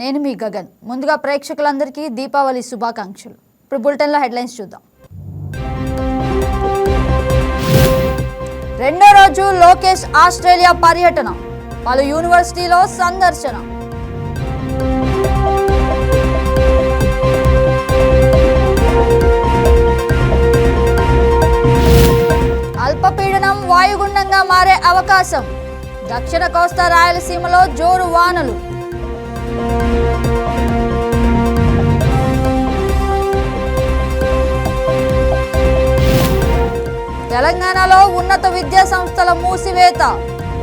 నేను మీ గగన్. ముందుగా ప్రేక్షకులందరికీ దీపావళి శుభాకాంక్షలు. ఇప్పుడు బులెటిన్లో హెడ్లైన్స్ చూద్దాం. రెండో రోజు లోకేష్ ఆస్ట్రేలియా పర్యటన పలు యూనివర్సిటీలో సందర్శన. అల్పపీడనం వాయుగుండంగా మారే అవకాశం. దక్షిణ కోస్తా రాయలసీమలో జోరు వానలు తెలంగాణలో ఉన్నత విద్యా సంస్థల మూసివేత.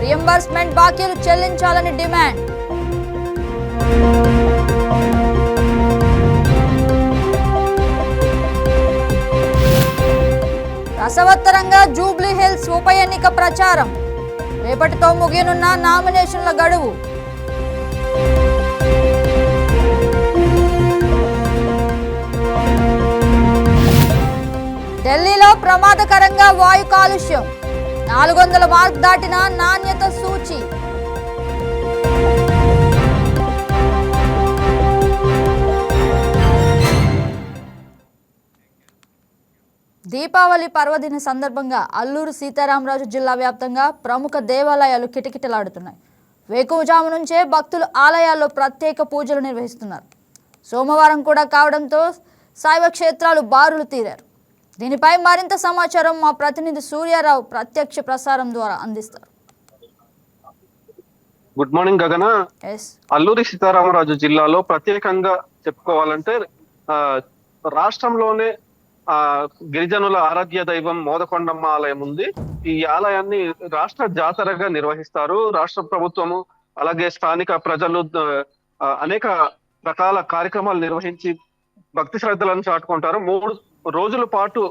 రియంబర్స్మెంట్ బాకీలు చెల్లించాలని డిమాండ్. రసవత్తరంగా జూబ్లీ హిల్స్ ఉప ఎన్నిక ప్రచారం. రేపటితో ముగియనున్న నామినేషన్ల గడువు. ఢిల్లీలో ప్రమాదకరంగా వాయు కాలుష్యం. నాలుగు వందల మార్క్ దాటిన నాణ్యత సూచి. దీపావళి పర్వదిన సందర్భంగా అల్లూరు సీతారామరాజు జిల్లా వ్యాప్తంగా ప్రముఖ దేవాలయాలు కిటకిటలాడుతున్నాయి. వేకువజాము నుంచే భక్తులు ఆలయాల్లో ప్రత్యేక పూజలు నిర్వహిస్తున్నారు. సోమవారం కూడా కావడంతో శైవ క్షేత్రాలు బారులు తీరారు. దీనిపై మరింత సమాచారం మా ప్రతినిధి సూర్యారావు ప్రత్యక్ష ప్రసారం ద్వారా అందిస్తారు. గుడ్ మార్నింగ్ గగన. అల్లూరి సీతారామరాజు జిల్లాలో ప్రత్యేకంగా చెప్పుకోవాలంటే రాష్ట్రంలోనే ఆ గిరిజనుల ఆరాధ్య దైవం మోదకొండమ్మ ఆలయం ఉంది. ఈ ఆలయాన్ని రాష్ట్ర జాతరగా నిర్వహిస్తారు. రాష్ట్ర ప్రభుత్వము అలాగే స్థానిక ప్రజలు అనేక రకాల కార్యక్రమాలు నిర్వహించి భక్తి శ్రద్ధలను చాటుకుంటారు. మూడు రోజుల పాటు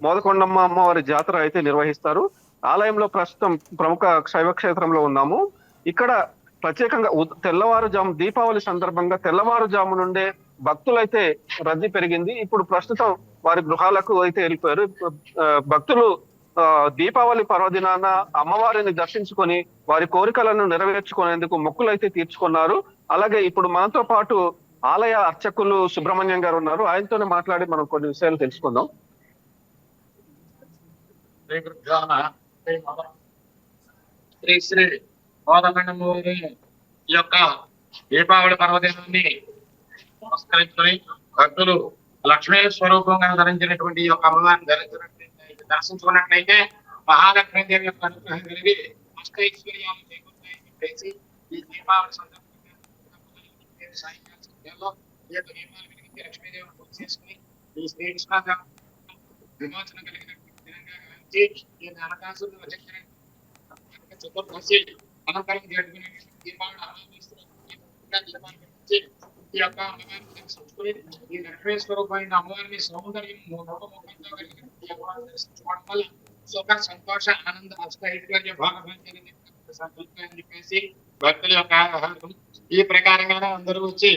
మోదకొండమ్మ అమ్మవారి జాతర అయితే నిర్వహిస్తారు. ఆలయంలో ప్రస్తుతం ప్రముఖ శైవ క్షేత్రంలో ఉన్నాము. ఇక్కడ ప్రత్యేకంగా తెల్లవారుజాము దీపావళి సందర్భంగా తెల్లవారుజాము నుండే భక్తులైతే రద్దీ పెరిగింది. ఇప్పుడు ప్రస్తుతం వారి గృహాలకు అయితే వెళ్ళిపోయారు. భక్తులు ఆ, దీపావళి పర్వదినాన అమ్మవారిని దర్శించుకొని వారి కోరికలను నెరవేర్చుకునేందుకు మొక్కులైతే తీర్చుకున్నారు. అలాగే ఇప్పుడు మనతో పాటు ఆలయ అర్చకులు సుబ్రహ్మణ్యం గారు ఉన్నారు. ఆయనతోనే మాట్లాడి మనం కొన్ని విషయాలు తెలుసుకుందాం. శ్రీ శ్రీ మోద- యొక్క దీపావళి పర్వదినాన్ని నమస్కరించుకొని భక్తులు లక్ష్మీ స్వరూపంగా ధరించినటువంటి యొక్క అమ్మవారిని ధరించినట్లయితే దర్శించుకున్నట్లయితే మహాలక్ష్మీ దేవి యొక్క అనుగ్రహం కలిగి అష్టైశ్వర్యాలు చేకూరుతాయని చెప్పేసి ఈ దీపావళి సందర్భంగా సాయంకాల సమయంలో ఈ యొక్క దీపాలు వెలిగించి లక్ష్మీదేవిని పూజ చేసుకుని ఈ శ్రీకృష్ణ విమోచన కలిగినటువంటి దినంగా భావించి ఈ నరకాసురుని వధించిన చతుర్దశి అనంతరం జరుపుకునేటువంటి దీపావళి ఆరాధిస్తున్నటువంటి దీపాలు వెలిగించి ఈ యొక్క అమ్మవారిని దర్శించుకుని ఈ లక్ష్మీ స్వరూపమైన అమ్మవారిని సౌందర్యం నోటముఖంగా కలిగినటువంటి ఈ అమ్మవారిని దర్శించుకోవడం వల్ల సుఖ సంతోష ఆనంద అష్టైశ్వర్య భాగభాగ్యాన్ని అని చెప్పేసి భక్తుల యొక్క ఆహారం ఈ ప్రకారంగానే అందరూ వచ్చి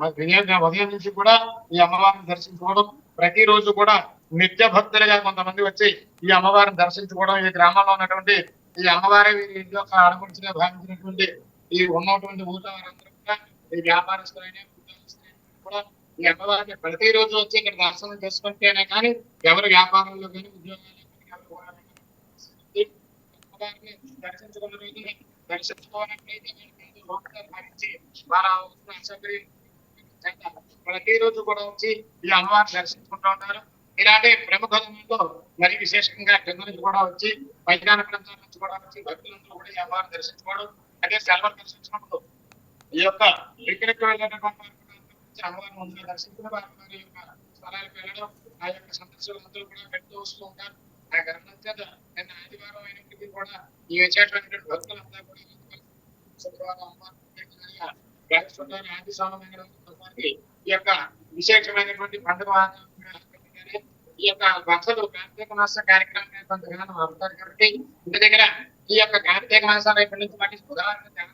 ఉదయం నుంచి కూడా ఈ అమ్మవారిని దర్శించుకోవడం ప్రతిరోజు కూడా నిత్య భక్తులుగా కొంతమంది వచ్చి ఈ అమ్మవారిని దర్శించుకోవడం ఈ గ్రామంలో ఉన్నటువంటి ఈ అమ్మవారి వీరి యొక్క ఆడపడుచుగా భావించినటువంటి ఈ ఉన్నటువంటి ఊళ్ళో వారందరూ కూడా ఈ వ్యాపారస్తులైన కూడా ఈ అమ్మవారిని ప్రతిరోజు వచ్చి ఇక్కడ దర్శనం చేసుకుంటేనే కానీ ఎవరు వ్యాపారంలో కానీ ఉద్యోగాల్లో కానీ అమ్మవారిని దర్శించుకున్న రోజున భావించి వారు అసౌకర్యం ప్రతిరోజు కూడా వచ్చి ఈ అమ్మవారిని దర్శించుకుంటూ ఉంటారు ఇలాంటి ప్రముఖులతో మరి విశేషంగా కింద నుంచి కూడా వచ్చి మైదాన ప్రాంతాల నుంచి కూడా వచ్చి భక్తులందరూ కూడా ఈ అమ్మవారిని దర్శించుకోవడం అంటే సెలవులు దర్శించినప్పుడు ఈ యొక్క పిక్నిక్ వెళ్ళినటువంటి అమ్మవారిని ముందుగా దర్శించిన వారి వారి యొక్క స్థలాలకు వెళ్ళడం ఆ యొక్క సందర్శకులందరూ కూడా పెడుతూ వస్తూ ఉంటారు. ఆ కారణం చేత నిన్న ఆదివారం అయినప్పటికీ కూడా ఈ వచ్చేటువంటి భక్తులంతా కూడా శుక్రవారం అమ్మవారి ప్రత్యేకంగా గాయత్రి స్వామి వారికి ఈ యొక్క విశేషమైనటువంటి పండుగ ఈ యొక్క భక్తులు కార్తీక మాస కార్యక్రమం కొంతగానో అవుతారు కాబట్టి ఇంటి దగ్గర ఈ యొక్క కార్తీక మాసాలు రేపటి నుంచి మళ్ళీ ఉదాహరణ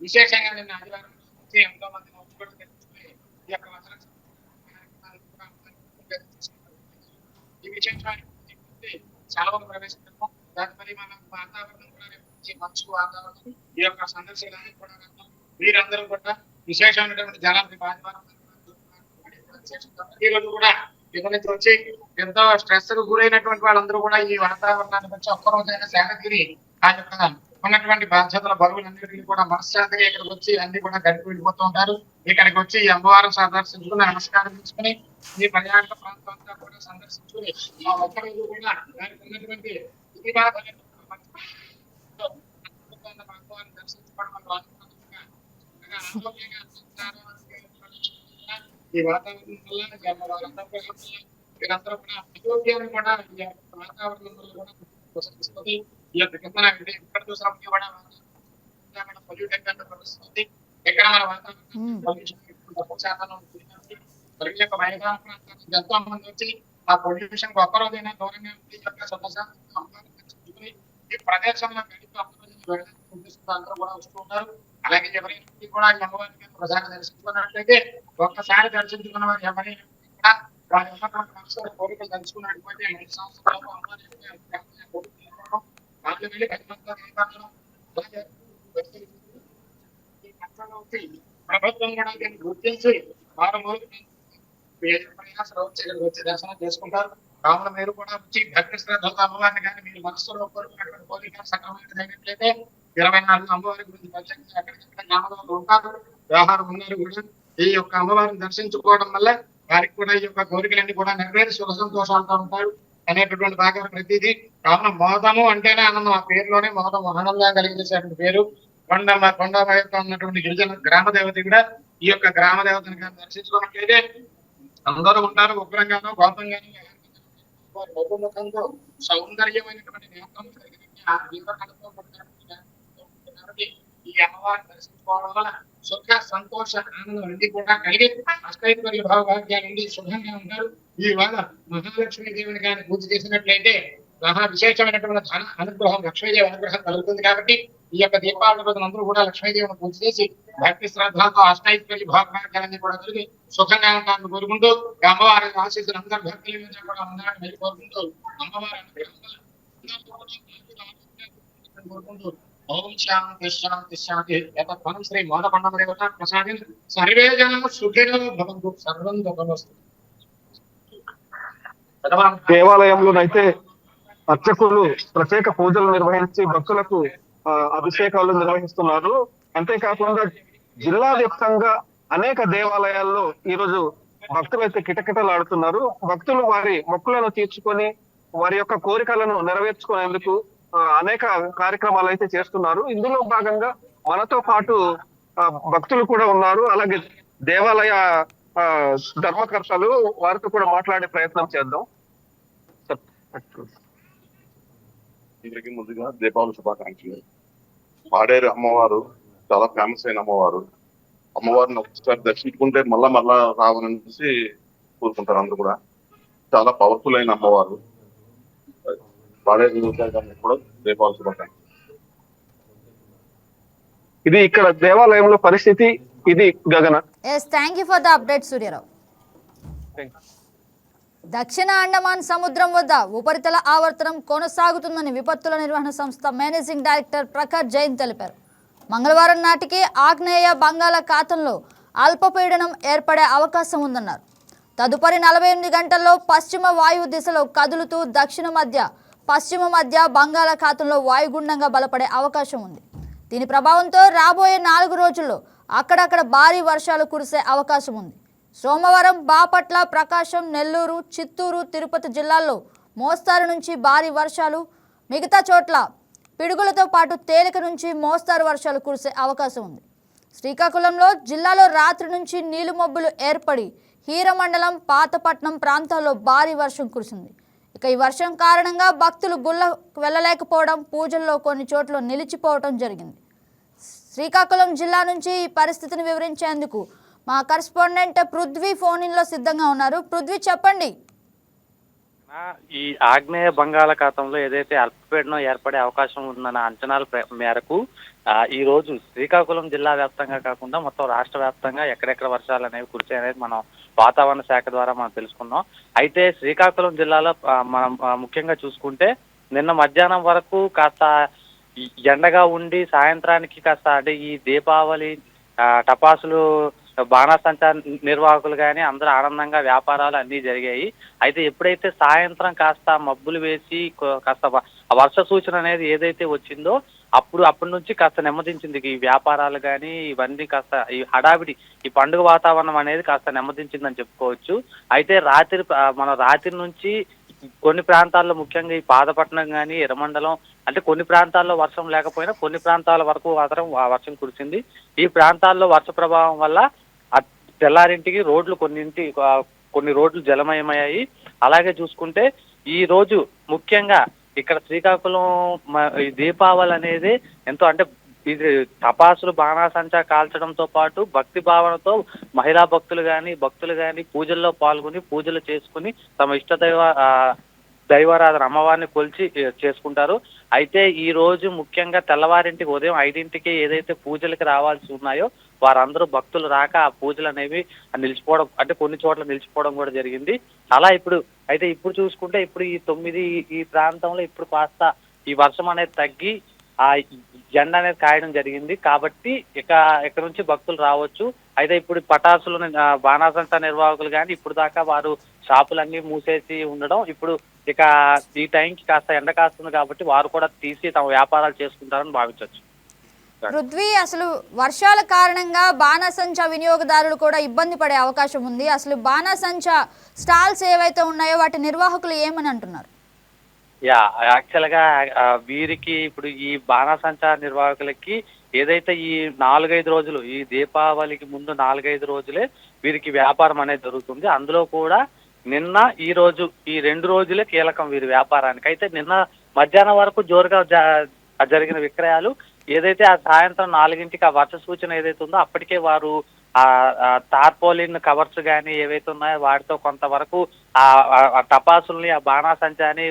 విశేషంగా నిన్న ఆదివారం నుంచి ఎంతో మంది ఈ యొక్క ఈ విశేషమైనటువంటి సెలవులు ప్రవేశించడం దాని మరి మన వాతావరణం కూడా రేపు మంచు వాతావరణం ఈ యొక్క సందర్శనాన్ని కూడా మీరందరూ వీరందరూ కూడా విశేషమైనటువంటి జనానికి ఆదివారం ఈ రోజు కూడా ఇక్కడ నుంచి వచ్చి ఎంతో స్ట్రెస్కు గురైనటువంటి వాళ్ళందరూ కూడా ఈ వాతావరణాన్ని వచ్చి ఒక్కరోజైనా రోజైనా సేనగిరి ఆ యొక్క ఉన్నటువంటి బాధ్యతల బరువులన్నిటికీ కూడా మనశ్శాంతిగా ఇక్కడికి వచ్చి అన్ని కూడా గడిపి వెళ్ళిపోతూ ఉంటారు. ఇక్కడికి వచ్చి ఈ అమ్మవారిని సందర్శించుకుని నమస్కారం తీసుకుని ఈ పర్యాటక ప్రాంతం అంతా కూడా సందర్శించుకుని ఆ ఒక్కరోజు కూడా దానికి ఉన్నటువంటి దర్శించుకోవడం వల్ల ఆరోగ్యంగా సంచారం ఈ వాతావరణం వల్ల ఈ అమ్మవారందరూ కూడా వీరందరూ కూడా ఆరోగ్యాన్ని కూడా ఈ యొక్క వాతావరణం వల్ల కూడా ప్రశంసిస్తుంది ఈ యొక్క కిందన అంటే ఇక్కడ చూసినప్పటికీ కూడా పొల్యూటెడ్గా ప్రదర్శిస్తుంది ఎక్కడ మన వాతావరణం Hmm. పొల్యూషన్ తక్కువ శాతంలో ఉంటుంది మరి ఈ యొక్క మైదాన ప్రాంతానికి ఎంతో మంది వచ్చి ఆ పొల్యూషన్ ఒక్క రోజైనా దూరంగా ఉండి ఈ యొక్క స్వతశాంతంగా అమ్మవారిని దర్శించుకుని ఈ ప్రదేశంలో గడిపి అమ్మవారిని వెళ్ళడానికి ఉద్దేశంతో అందరూ కూడా వస్తూ ఉంటారు అలాగే ఎవరైనా కూడా అమ్మవారికి ప్రధాన దర్శించుకున్నట్లయితే ఒక్కసారి దర్శించుకున్న వారు ఎవరైనా కూడా వారి ఉన్నటువంటి మనసులో కోరికలు దర్శించుకున్నట్లయితే మంచి సంవత్సరంలో అమ్మవారి వాళ్ళు వెళ్ళి పది మందితో ప్రభుత్వం కూడా దీన్ని గుర్తించి వారు ప్రయాసాలు వచ్చి ఇక్కడికి వచ్చి దర్శనం చేసుకుంటారు కావున మీరు కూడా వచ్చి భక్తి శ్రద్ధలతో అమ్మవారిని కానీ మీరు మనసులో కోరుకున్నటువంటి కోరిక సక్రమంగా జరిగినట్లయితే ఇరవై నాలుగు అమ్మవారి గురించి ప్రత్యేకంగా ఎక్కడికక్కడ గ్రామంలో ఉంటారు వ్యవహారం ఉన్నారు కూడా ఈ యొక్క అమ్మవారిని దర్శించుకోవడం వల్ల వారికి కూడా ఈ యొక్క కోరికలన్నీ కూడా నెరవేరి సుఖ సంతోషాలతో ఉంటారు అనేటటువంటి బాగా ప్రతిదీ. కావున మోదము అంటేనే ఆనందం. ఆ పేరులోనే మోదం ఆనందంగా కలిగించేటువంటి పేరు. కొండ కొండ వైపు ఉన్నటువంటి గిరిజన గ్రామ దేవత కూడా ఈ యొక్క గ్రామ దేవతని కానీ దర్శించుకున్నట్లయితే అందరూ ఉంటారు ఉగ్రంగానో గౌతంగానో వారి సౌందర్యమైనటువంటి నేత్రం కలిగినటువంటి ఆ ఈ అమ్మవారిని దర్శించుకోవడం వల్ల సుఖ సంతోష ఆనందం అన్ని కూడా కలిగి అష్టైశ్వర్య భావభాగ్యాలు నుండి సుఖంగా ఉంటారు. ఈ వేళ మహాలక్ష్మి దేవుని కానీ పూజ చేసినట్లయితే మహా విశేషమైనటువంటి ధన అనుగ్రహం లక్ష్మీదేవి అనుగ్రహం కలుగుతుంది కాబట్టి ఈ యొక్క దీపావళి రోజున అందరూ కూడా లక్ష్మీదేవిని పూజ చేసి భక్తి శ్రద్ధలతో అష్టైశ్వర్య భావభాగ్యాలన్నీ కూడా కలిగి సుఖంగా ఉండాలని కోరుకుంటూ ఈ అమ్మవారి ఆశీస్సులు అందరి భక్తుల మీద కూడా ఉండాలని కోరుకుంటూ అమ్మవారి అనుగ్రహం కోరుకుంటూ ఓం శాంతి శాంతి శాంతి. యతత్ఫలం శ్రీ మోదకొండమ దేవత ప్రసాదం. సర్వే జనం సుఖినో భవంతు. సర్వం భగవస్తు. దేవాలయంలోనైతే అర్చకులు ప్రత్యేక పూజలు నిర్వహించి భక్తులకు అభిషేకాలు నిర్వహిస్తున్నారు. అంతేకాకుండా జిల్లా వ్యాప్తంగా అనేక దేవాలయాల్లో ఈ రోజు భక్తులు అయితే కిటకిటలాడుతున్నారు భక్తులు వారి మొక్కులను తీర్చుకొని వారి యొక్క కోరికలను నెరవేర్చుకునేందుకు అనేక కార్యక్రమాలు అయితే చేస్తున్నారు. ఇందులో భాగంగా మనతో పాటు భక్తులు కూడా ఉన్నారు. అలాగే దేవాలయ ఆ, ధర్మకర్తలు వారితో కూడా మాట్లాడే ప్రయత్నం చేద్దాం. అందరికీ ముందుగా దీపావళి శుభాకాంక్షలు. పాడేరు అమ్మవారు చాలా ఫేమస్ అయిన అమ్మవారు. అమ్మవారిని ఒకసారి దర్శించుకుంటే మళ్ళా మళ్ళా రావాలనేసి కోరుకుంటారు అందరు కూడా. చాలా పవర్ఫుల్ అయిన అమ్మవారు. కూడా ఇది ఇక్కడ దేవాలయంలో పరిస్థితి ఇది గగన. Yes thank you for the update Suryarao దక్షిణ అండమాన్ సముద్రం వద్ద ఉపరితల ఆవర్తనం కొనసాగుతుందని విపత్తుల నిర్వహణ సంస్థ మేనేజింగ్ డైరెక్టర్ ప్రఖర్ జైన్ తెలిపారు. మంగళవారం నాటికి ఆగ్నేయ బంగాళాఖాతంలో అల్పపీడనం ఏర్పడే అవకాశం ఉందన్నారు. తదుపరి నలభై ఎనిమిది గంటల్లో పశ్చిమ వాయువు దిశలో కదులుతూ దక్షిణ మధ్య పశ్చిమ మధ్య బంగాళాఖాతంలో వాయుగుండంగా బలపడే అవకాశం ఉంది. దీని ప్రభావంతో రాబోయే నాలుగు రోజుల్లో అక్కడక్కడ భారీ వర్షాలు కురిసే అవకాశం ఉంది. సోమవారం బాపట్ల ప్రకాశం నెల్లూరు చిత్తూరు తిరుపతి జిల్లాల్లో మోస్తారు నుంచి భారీ వర్షాలు మిగతా చోట్ల పిడుగులతో పాటు తేలిక నుంచి మోస్తారు వర్షాలు కురిసే అవకాశం ఉంది. శ్రీకాకుళంలో జిల్లాలో రాత్రి నుంచి నీలుమబ్బులు ఏర్పడి హీరమండలం పాతపట్నం ప్రాంతాల్లో భారీ వర్షం కురిసింది. ఇక ఈ వర్షం కారణంగా భక్తులు గుళ్ళకు వెళ్ళలేకపోవడం పూజల్లో కొన్ని చోట్ల నిలిచిపోవడం జరిగింది. శ్రీకాకుళం జిల్లా నుంచి ఈ పరిస్థితిని వివరించేందుకు మా కరెస్పాండెంట్ పృథ్వీ ఫోన్ సిద్ధంగా ఉన్నారు. పృథ్వీ చెప్పండి. ఈ ఆగ్నేయ బంగాళాఖాతంలో ఏదైతే అల్పపీడనం ఏర్పడే అవకాశం ఉందన్న అంచనాల మేరకు ఈ రోజు శ్రీకాకుళం జిల్లా వ్యాప్తంగా కాకుండా మొత్తం రాష్ట్ర వ్యాప్తంగా ఎక్కడెక్కడ వర్షాలు అనేవి కురిసాయి అనేది మనం వాతావరణ శాఖ ద్వారా మనం తెలుసుకున్నాం. అయితే శ్రీకాకుళం జిల్లాలో మనం ముఖ్యంగా చూసుకుంటే నిన్న మధ్యాహ్నం వరకు కాస్త ఎండగా ఉండి సాయంత్రానికి కాస్త అంటే ఈ దీపావళి ఆ, టపాసులు బాణాసంచా నిర్వాహకులు కానీ అందరూ ఆనందంగా వ్యాపారాలు అన్నీ జరిగాయి. అయితే ఎప్పుడైతే సాయంత్రం కాస్త మబ్బులు వేసి కాస్త వర్ష సూచన అనేది ఏదైతే వచ్చిందో అప్పుడు అప్పటి నుంచి కాస్త నెమ్మదించింది ఈ వ్యాపారాలు కానీ ఇవన్నీ కాస్త ఈ హడావిడి ఈ పండుగ వాతావరణం అనేది కాస్త నెమ్మదించిందని చెప్పుకోవచ్చు. అయితే రాత్రి మన రాత్రి నుంచి కొన్ని ప్రాంతాల్లో ముఖ్యంగా ఈ పాదపట్నం కానీ ఎర్రమండలం అంటే కొన్ని ప్రాంతాల్లో వర్షం లేకపోయినా కొన్ని ప్రాంతాల వరకు మాత్రం వర్షం కురిసింది. ఈ ప్రాంతాల్లో వర్ష ప్రభావం వల్ల తెల్లారింటికి రోడ్లు కొన్నింటి కొన్ని రోడ్లు జలమయమయ్యాయి. అలాగే చూసుకుంటే ఈ రోజు ముఖ్యంగా ఇక్కడ శ్రీకాకుళం మ- ఈ దీపావళి అనేది ఎంతో అంటే ఇది తపాసులు బాణాసంచా కాల్చడంతో పాటు భక్తి భావనతో మహిళా భక్తులు కానీ భక్తులు కానీ పూజల్లో పాల్గొని పూజలు చేసుకుని తమ ఇష్ట దైవ ఆ, దైవారాధన అమ్మవారిని కొలిచి చేసుకుంటారు. అయితే ఈ రోజు ముఖ్యంగా తెల్లవారింటికి ఉదయం ఐదింటికి ఏదైతే పూజలకి రావాల్సి ఉన్నాయో వారందరూ భక్తులు రాక ఆ పూజలు అనేవి నిలిచిపోవడం అంటే కొన్ని చోట్ల నిలిచిపోవడం కూడా జరిగింది. అలా ఇప్పుడు అయితే ఇప్పుడు చూసుకుంటే ఇప్పుడు ఈ తొమ్మిది ఈ ప్రాంతంలో ఇప్పుడు కాస్త ఈ వర్షం అనేది తగ్గి ఆ జెండా అనేది కాయడం జరిగింది. కాబట్టి ఇక ఇక్కడ నుంచి భక్తులు రావచ్చు. అయితే ఇప్పుడు పటాసులు బాణాసంత నిర్వాహకులు కానీ ఇప్పుడు దాకా వారు షాపులన్నీ మూసేసి ఉండడం. ఇప్పుడు ఇక ఈ టైంకి కాస్త ఎండ కాస్తుంది కాబట్టి వారు కూడా తీసి తమ వ్యాపారాలు చేసుకుంటారని భావించవచ్చు. పృథ్వీ అసలు వర్షాల కారణంగా బాణాసంచా వినియోగదారులు కూడా ఇబ్బంది పడే అవకాశం ఉంది. అసలు బాణాసంచా స్టాల్స్ ఏవైతే ఉన్నాయో వాటి నిర్వాహకులు ఏమని అంటున్నారు? యా యాక్చువల్గా ఆ, వీరికి ఇప్పుడు ఈ బాణాసంచా నిర్వాహకులకి ఏదైతే ఈ నాలుగైదు రోజులు ఈ దీపావళికి ముందు నాలుగైదు రోజులే వీరికి వ్యాపారం అనేది జరుగుతుంది. అందులో కూడా నిన్న ఈ రోజు ఈ రెండు రోజులే కీలకం వీరి వ్యాపారానికి. అయితే నిన్న మధ్యాహ్నం వరకు జోరుగా జ- జరిగిన విక్రయాలు ఏదైతే ఆ సాయంత్రం నాలుగింటికి ఆ వర్ష సూచన ఏదైతే ఉందో అప్పటికే వారు ఆ టార్పోలిన్ కవర్స్ కానీ ఏవైతే ఉన్నాయో వాటితో కొంతవరకు ఆ ఆ టపాసుల్ని ఆ బాణాసంచాని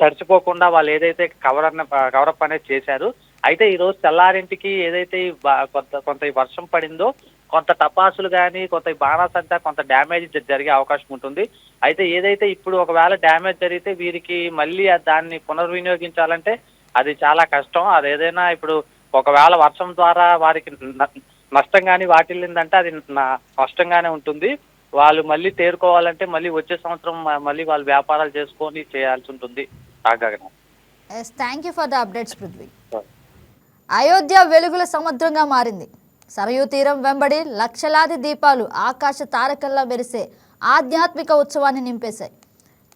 తడిచిపోకుండా వాళ్ళు ఏదైతే కవర్ అన్న కవరప్ అనేది చేశారు అయితే ఈ రోజు తెల్లారింటికి ఏదైతే కొంత కొంత వర్షం పడిందో కొంత టపాసులు కానీ కొంత బాణాసంచా కొంత డ్యామేజ్ జరిగే అవకాశం ఉంటుంది. అయితే ఏదైతే ఇప్పుడు ఒకవేళ డ్యామేజ్ జరిగితే వీరికి మళ్ళీ దాన్ని పునర్వినియోగించాలంటే అది చాలా కష్టం. అది ఏదైనా ఇప్పుడు ఒకవేళ వర్షం ద్వారా వారికి నష్టం కానీ వాటిల్లిందంటే అది నష్టంగానే ఉంటుంది. వాళ్ళు మళ్ళీ తేరుకోవాలంటే మళ్ళీ వచ్చే సంవత్సరం మళ్ళీ వాళ్ళు వ్యాపారాలు చేసుకొని చేయాల్సి ఉంటుంది. Yes thank you for the updates Prithvi Ayodhya వెలుగుల సముద్రంగా మారింది. సరయూ తీరం వెంబడి లక్షలాది దీపాలు ఆకాశ తారకల్లా మెరిసే ఆధ్యాత్మిక ఉత్సవాన్ని నింపేశాయి.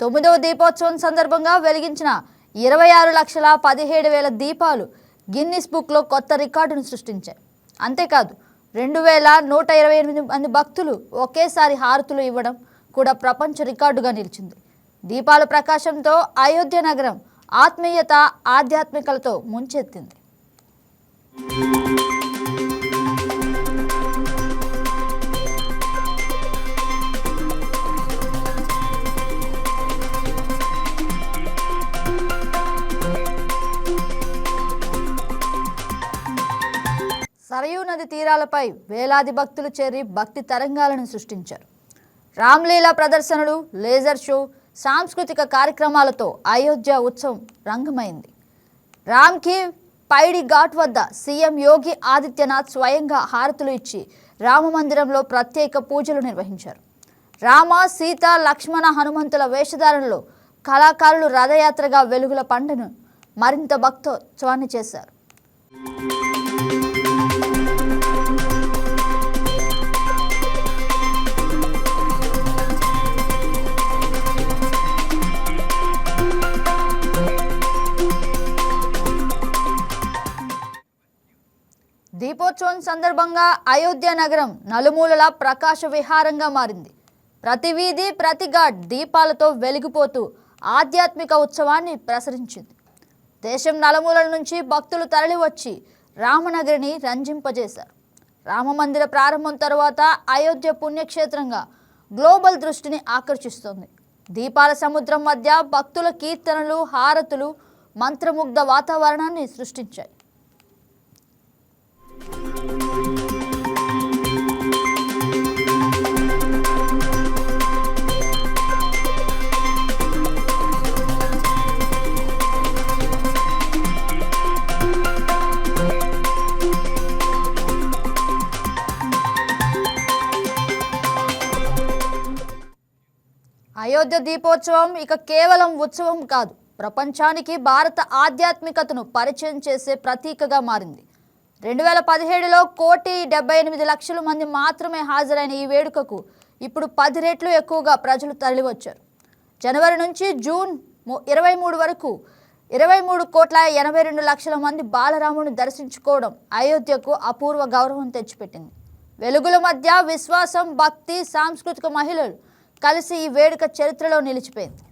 తొమ్మిదవ దీపోత్సవం సందర్భంగా వెలిగించిన ఇరవై ఆరు లక్షల పదిహేడు వేల దీపాలు గిన్నిస్ బుక్లో కొత్త రికార్డును సృష్టించాయి. అంతేకాదు రెండు వేల నూట ఇరవై ఎనిమిది మంది భక్తులు ఒకేసారి హారతులు ఇవ్వడం కూడా ప్రపంచ రికార్డుగా నిలిచింది. దీపాల ప్రకాశంతో అయోధ్య నగరం ఆత్మీయత ఆధ్యాత్మికలతో ముంచెత్తింది. సరయూ నది తీరాలపై వేలాది భక్తులు చేరి భక్తి తరంగాలను సృష్టించారు. రామ్లీలా ప్రదర్శనలు లేజర్ షో సాంస్కృతిక కార్యక్రమాలతో అయోధ్య ఉత్సవం రంగమైంది. రామ్కి పైడి ఘాట్ వద్ద సీఎం యోగి ఆదిత్యనాథ్ స్వయంగా హారతులు ఇచ్చి రామ మందిరంలో ప్రత్యేక పూజలు నిర్వహించారు. రామ సీత లక్ష్మణ హనుమంతుల వేషధారణలో కళాకారులు రథయాత్రగా వెలుగుల పండును మరింత భక్తోత్సవాన్ని చేశారు. దీపోత్సవం సందర్భంగా అయోధ్య నగరం నలుమూలలా ప్రకాశ విహారంగా మారింది. ప్రతి వీధి ప్రతి ఘాట్ దీపాలతో వెలిగిపోతూ ఆధ్యాత్మిక ఉత్సవాన్ని ప్రసరించింది. దేశం నలుమూలల నుంచి భక్తులు తరలివచ్చి రామనగరిని రంజింపజేశారు. రామమందిర ప్రారంభం తర్వాత అయోధ్య పుణ్యక్షేత్రంగా గ్లోబల్ దృష్టిని ఆకర్షిస్తుంది. దీపాల సముద్రం మధ్య భక్తుల కీర్తనలు హారతులు మంత్రముగ్ధ వాతావరణాన్ని సృష్టించాయి. అయోధ్య దీపోత్సవం ఇక కేవలం ఉత్సవం కాదు. ప్రపంచానికి భారత ఆధ్యాత్మికతను పరిచయం చేసే ప్రతీకగా మారింది. రెండు వేల పదిహేడులో కోటి డెబ్బై ఎనిమిది లక్షల మంది మాత్రమే హాజరైన ఈ వేడుకకు ఇప్పుడు పది రెట్లు ఎక్కువగా ప్రజలు తరలివచ్చారు. జనవరి నుంచి జూన్ ము- ఇరవై మూడు వరకు ఇరవై మూడు కోట్ల ఎనభై రెండు లక్షల మంది బాలరామును దర్శించుకోవడం అయోధ్యకు అపూర్వ గౌరవం తెచ్చిపెట్టింది. వెలుగుల మధ్య విశ్వాసం భక్తి సాంస్కృతిక మహిళలు కలిసి ఈ వేడుక చరిత్రలో నిలిచిపోయింది.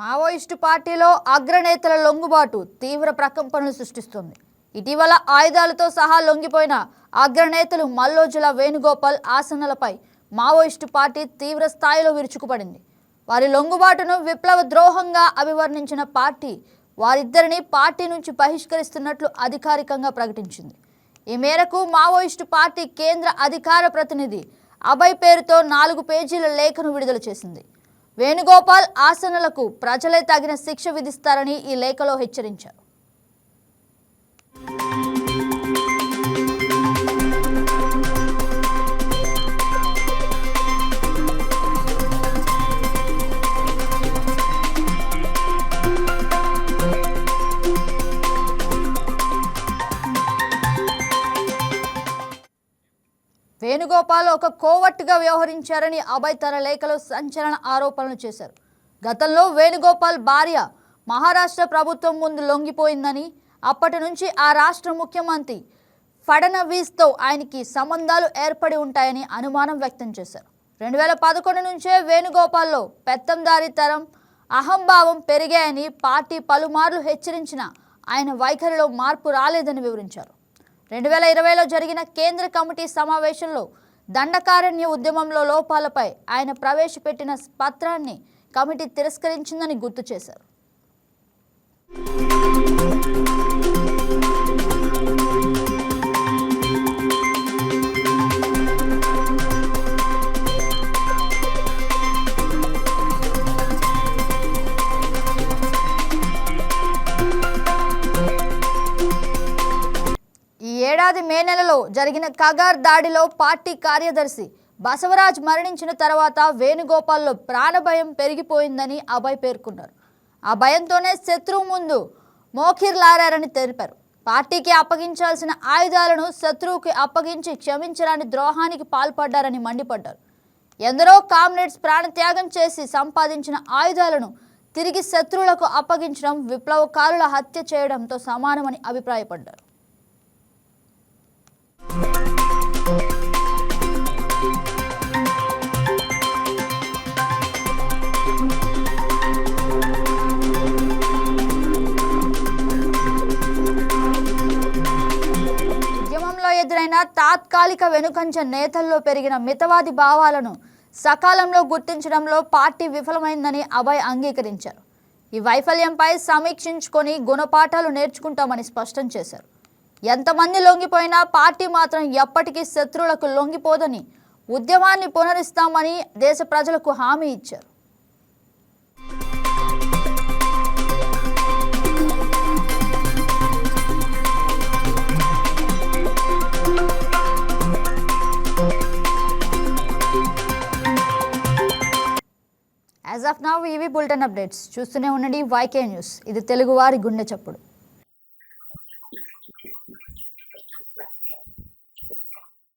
మావోయిస్టు పార్టీలో అగ్రనేతల లొంగుబాటు తీవ్ర ప్రకంపనలు సృష్టిస్తుంది. ఇటీవల ఆయుధాలతో సహా లొంగిపోయిన అగ్రనేతలు మల్లోజుల వేణుగోపాల్ ఆసనలపై మావోయిస్టు పార్టీ తీవ్ర స్థాయిలో విరుచుకుపడింది. వారి లొంగుబాటును విప్లవ ద్రోహంగా అభివర్ణించిన పార్టీ వారిద్దరిని పార్టీ నుంచి బహిష్కరిస్తున్నట్లు అధికారికంగా ప్రకటించింది. ఈ మేరకు మావోయిస్టు పార్టీ కేంద్ర అధికార ప్రతినిధి అభయ్ పేరుతో నాలుగు పేజీల లేఖను విడుదల చేసింది. వేణుగోపాల్ ఆసనలకు ప్రజలే తగిన శిక్ష విధిస్తారని ఈ లేఖలో హెచ్చరించారు. వేణుగోపాల్ ఒక కోవట్టుగా వ్యవహరించారని అభయ్ తన లేఖలో సంచలన ఆరోపణలు చేశారు. గతంలో వేణుగోపాల్ భార్య మహారాష్ట్ర ప్రభుత్వం ముందు లొంగిపోయిందని అప్పటి నుంచి ఆ రాష్ట్ర ముఖ్యమంత్రి ఫడనవీస్తో ఆయనకి సంబంధాలు ఏర్పడి ఉంటాయని అనుమానం వ్యక్తం చేశారు. రెండు వేల పదకొండు నుంచే వేణుగోపాల్లో పెత్తందారితరం అహంభావం పెరిగాయని పార్టీ పలుమార్లు హెచ్చరించిన ఆయన వైఖరిలో మార్పు రాలేదని వివరించారు. రెండు వేల ఇరవైలో జరిగిన కేంద్ర కమిటీ సమావేశంలో దండకారణ్య ఉద్యమంలో లోపాలపై ఆయన ప్రవేశపెట్టిన పత్రాన్ని కమిటీ తిరస్కరించిందని గుర్తు చేశారు. జరిగిన కగార్ దాడిలో పార్టీ కార్యదర్శి బసవరాజ్ మరణించిన తర్వాత వేణుగోపాల్లో ప్రాణభయం పెరిగిపోయిందని అభయ్ పేర్కొన్నారు. ఆ భయంతోనే శత్రువు ముందు మోఖిర్లారని తెలిపారు. పార్టీకి అప్పగించాల్సిన ఆయుధాలను శత్రువుకి అప్పగించి క్షమించరాని ద్రోహానికి పాల్పడ్డారని మండిపడ్డారు. ఎందరో కామ్రేడ్స్ ప్రాణత్యాగం చేసి సంపాదించిన ఆయుధాలను తిరిగి శత్రువులకు అప్పగించడం విప్లవకారుల హత్య చేయడంతో సమానమని అభిప్రాయపడ్డారు. ఎదురైన తాత్కాలిక వెనుకంచ నేతల్లో పెరిగిన మితవాది భావాలను సకాలంలో గుర్తించడంలో పార్టీ విఫలమైందని అభయ్ అంగీకరించారు. ఈ వైఫల్యంపై సమీక్షించుకొని గుణపాఠాలు నేర్చుకుంటామని స్పష్టం చేశారు. ఎంతమంది లొంగిపోయినా పార్టీ మాత్రం ఎప్పటికీ శత్రువులకు లొంగిపోదని ఉద్యమాన్ని పునరిస్తామని దేశ ప్రజలకు హామీ ఇచ్చారు. యాజ్ ఆఫ్ నవ్ ఇవి బులెటిన్ అప్డేట్స్ చూస్తూనే ఉండండి. వైకే న్యూస్ ఇది తెలుగువారి గుండె చప్పుడు.